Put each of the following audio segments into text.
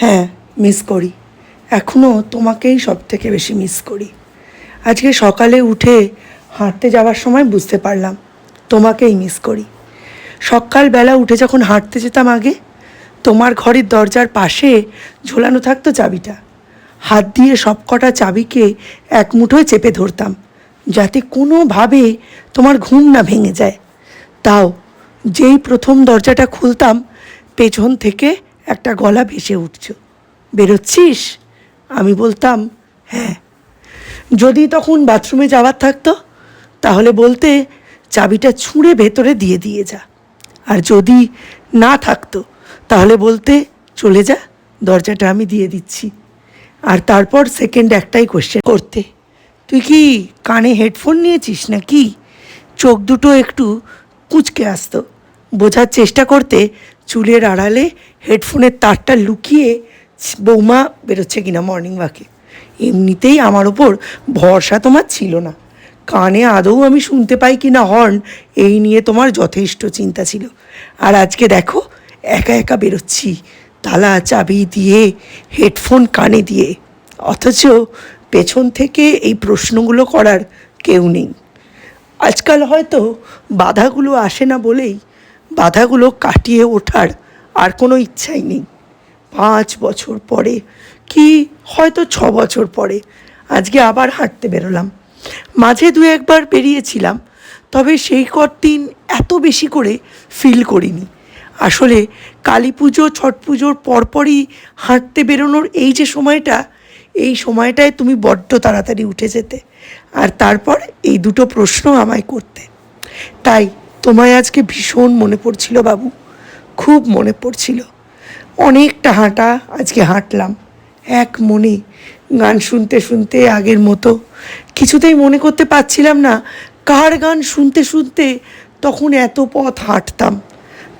হ্যাঁ মিস করি। এখনও তোমাকেই সব থেকে বেশি মিস করি। আজকে সকালে উঠে হাঁটতে যাওয়ার সময় বুঝতে পারলাম তোমাকেই মিস করি। সকালবেলা উঠে যখন হাঁটতে যেতাম আগে, তোমার ঘরের দরজার পাশে ঝোলানো থাকতো চাবিটা। হাত দিয়ে সবকটা চাবিকে এক মুঠোয় চেপে ধরতাম, যাতে কোনোভাবে তোমার ঘুম না ভেঙে যায়। তাও যেই প্রথম দরজাটা খুলতাম, পেছন থেকে একটা গলা ভেসে উঠছ। বেরোচ্ছিস? আমি বলতাম হ্যাঁ। যদি তখন বাথরুমে যাওয়ার থাকতো, তাহলে বলতে চাবিটা ছুঁড়ে ভেতরে দিয়ে দিয়ে যা। আর যদি না থাকতো, তাহলে বলতে চলে যা, দরজাটা আমি দিয়ে দিচ্ছি। আর তারপর সেকেন্ড একটাই কোশ্চেন করতে, তুই কি কানে হেডফোন নিয়েছিস নাকি? চোখ দুটো একটু কুচকে আসতো। বোঝার চেষ্টা করতে চুলের আড়ালে হেডফোনের তারটা লুকিয়ে বৌমা বেরোচ্ছে কিনা মর্নিং ওয়াকে এমনিতেই আমার ওপর ভরসা তোমার ছিল না। কানে আদৌ আমি শুনতে পাই কি না হর্ন এই নিয়ে তোমার যথেষ্ট চিন্তা ছিল। আর আজকে দেখো, একা একা বেরোচ্ছি, তালা চাবি দিয়ে, হেডফোন কানে দিয়ে। অথচ পেছন থেকে এই প্রশ্নগুলো করার কেউ নেই। আজকাল হয়তো বাধাগুলো আসে না বলেই বাধাগুলো কাটিয়ে ওঠার আর কোনো ইচ্ছাই নেই। পাঁচ বছর পরে, কি হয়তো ছ বছর পরে, আজকে আবার হাঁটতে বেরোলাম। মাঝে দু একবার বেরিয়েছিলাম, তবে সেই দিন এত বেশি করে ফিল করিনি। আসলে কালী পুজো, ছট পুজোর পরপরই হাঁটতে বেরোনোর এই যে সময়টা, এই সময়টায় তুমি বড্ড তাড়াতাড়ি উঠে যেতে। আর তারপর এই দুটো প্রশ্ন আমায় করতে। তাই তোমায় আজকে ভীষণ মনে পড়ছিল বাবু, খুব মনে পড়ছিল। অনেকটা হাঁটা আজকে হাঁটলাম, এক মনে গান শুনতে শুনতে আগের মতো। কিছুতেই মনে করতে পারছিলাম না কার গান শুনতে শুনতে তখন এত পথ হাঁটতাম।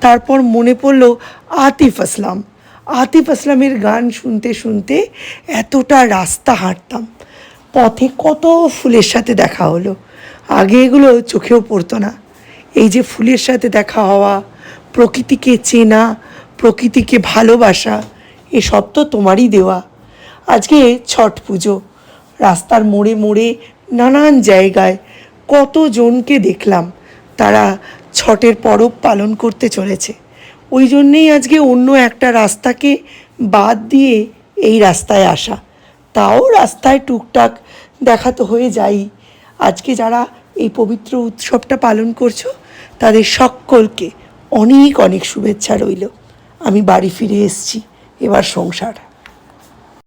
তারপর মনে পড়ল আতিফ আসলাম। আতিফ আসলামের গান শুনতে শুনতে এতটা রাস্তা হাঁটতাম। পথে কত ফুলের সাথে দেখা হলো। আগে এগুলো চোখেও পড়তো না। এই যে ফুলের সাথে দেখা হওয়া, প্রকৃতিকে চেনা, প্রকৃতিকে ভালোবাসা, এসব তো তোমারই দেওয়া। আজকে ছট পুজো, রাস্তার মোড়ে মোড়ে নানান জায়গায় কতজনকে দেখলাম, তারা ছটের পরব পালন করতে চলেছে। ওই জন্যেই আজকে অন্য একটা রাস্তাকে বাদ দিয়ে এই রাস্তায় আসা। তাও রাস্তায় টুকটাক দেখা তো হয়ে যাই আজকে যারা এই পবিত্র উৎসবটা পালন করছ, তাদের সকলকে অনেক অনেক শুভেচ্ছা রইল। আমি বাড়ি ফিরে এসেছি, এবার সংসার।